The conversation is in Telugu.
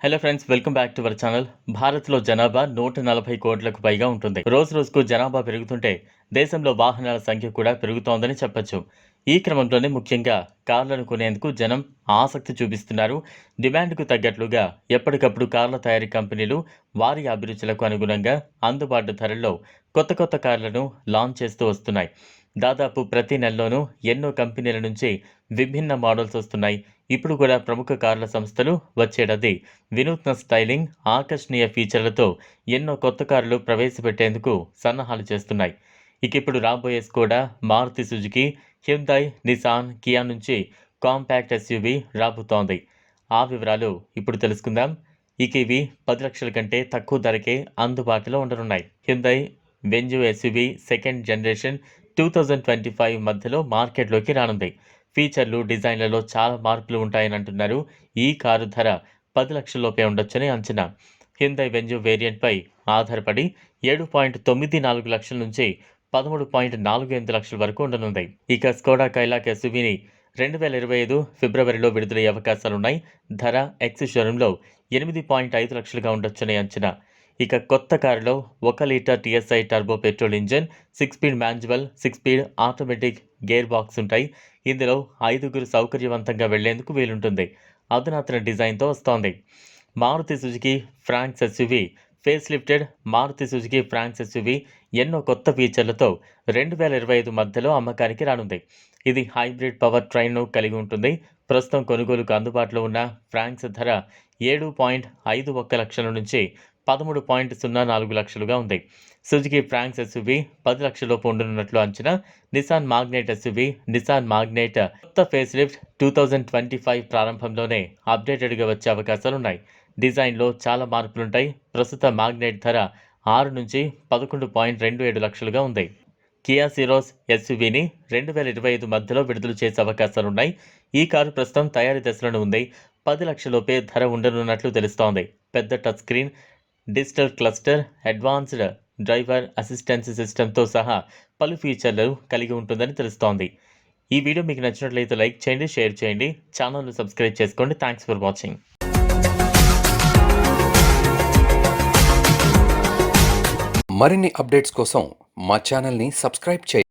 Hello friends welcome back to our channel భారత్లో జనాభా నూట నలభై కోట్లకు పైగా ఉంటుంది. రోజు రోజుకు జనాభా పెరుగుతుంటే దేశంలో వాహనాల సంఖ్య కూడా పెరుగుతోందని చెప్పొచ్చు. ఈ క్రమంలోనే ముఖ్యంగా కార్లను కొనేందుకు జనం ఆసక్తి చూపిస్తున్నారు. డిమాండ్కు తగ్గట్లుగా ఎప్పటికప్పుడు కార్ల తయారీ కంపెనీలు వారి అభిరుచులకు అనుగుణంగా అందుబాటు ధరల్లో కొత్త కొత్త కార్లను లాంచ్ చేస్తూ వస్తున్నాయి. దాదాపు ప్రతి నెలలోనూ ఎన్నో కంపెనీల నుంచి విభిన్న మోడల్స్ వస్తున్నాయి. ఇప్పుడు కూడా ప్రముఖ కార్ల సంస్థలు వచ్చేటది. వినూత్న స్టైలింగ్ ఆకర్షణీయ ఫీచర్లతో ఎన్నో కొత్త కార్లు ప్రవేశపెట్టేందుకు సన్నాహాలు చేస్తున్నాయి. ఇక ఇప్పుడు రాబోయే Skoda Maruti Suzuki Hyundai Nissan Kia నుంచి కాంపాక్ట్ ఎస్యూవి రాబోతోంది. ఆ వివరాలు ఇప్పుడు తెలుసుకుందాం. ఇక ఇవి పది లక్షల కంటే తక్కువ ధరకే అందుబాటులో ఉండనున్నాయి. Hyundai venue SUV second generation two thousand twenty five మధ్యలో మార్కెట్లోకి రానుంది. ఫీచర్లు డిజైన్లలో చాలా మార్పులు ఉంటాయని అంటున్నారు. ఈ కారు ధర పది లక్షల్లోపే ఉండొచ్చని అంచనా. హిందై వెంజు వేరియంట్పై ఆధారపడి ఏడు పాయింట్ తొమ్మిది నాలుగు లక్షల నుంచి పదమూడు పాయింట్ నాలుగు ఎనిమిది లక్షల వరకు ఉండనుంది. ఇక స్కోడా కైలాక్ ఎస్యువిని రెండు వేల ఇరవై ఐదు ఫిబ్రవరిలో విడుదలయ్యే అవకాశాలున్నాయి. ధర ఎక్స్ షోరూంలో ఎనిమిది పాయింట్ ఐదు లక్షలుగా ఉండొచ్చని అంచనా. ఇక కొత్త కారులో ఒక litre TSI turbo petrol engine six speed manual six speed automatic gear box ఉంటాయి. ఇందులో ఐదుగురు సౌకర్యవంతంగా వెళ్ళేందుకు వీలుంటుంది. అధునాతన డిజైన్తో వస్తోంది. Maruti Suzuki Fronx SUV face lifted Maruti Suzuki Fronx SUV ఎన్నో కొత్త ఫీచర్లతో రెండు వేల ఇరవై ఐదు మధ్యలో అమ్మకానికి రానుంది. ఇది హైబ్రిడ్ పవర్ ట్రైన్ను కలిగి ఉంటుంది. ప్రస్తుతం కొనుగోలుకు అందుబాటులో ఉన్న ఫ్రాంక్స్ ధర ఏడు పాయింట్ ఐదు ఒక్క లక్షల నుంచి పదమూడు పాయింట్ సున్నా నాలుగు లక్షలుగా ఉంది. సుజుకి ఫ్రాంక్స్ ఎస్యువి పది లక్షలలోపు ఉండనున్నట్లు అంచనా. Nissan Magnite SUV Nissan Magnite కొత్త face lift two thousand twenty five ప్రారంభంలోనే అప్డేటెడ్గా వచ్చే అవకాశాలున్నాయి. డిజైన్లో చాలా మార్పులుంటాయి. ప్రస్తుత మాగ్నెట్ ధర ఆరు నుంచి పదకొండు పాయింట్ రెండు ఏడు లక్షలుగా ఉంది. కియా సిరోస్ ఎస్యువిని రెండు వేల ఇరవై ఐదు మధ్యలో విడుదల చేసే అవకాశాలున్నాయి. ఈ కారు ప్రస్తుతం తయారీ దశలోనే ఉంది. పది లక్షలలోపే ధర ఉండనున్నట్లు తెలుస్తోంది. పెద్ద touch screen digital cluster advanced driver assistance సిస్టమ్తో సహా పలు ఫీచర్లు కలిగి ఉంటుందని తెలుస్తోంది. ఈ వీడియో మీకు నచ్చినట్లయితే లైక్ చేయండి షేర్ చేయండి. ఛానల్ను సబ్స్క్రైబ్ చేసుకోండి. Thanks for watching. మరిన్ని అప్డేట్స్ కోసం మా ఛానల్ని సబ్స్క్రైబ్ చేయండి.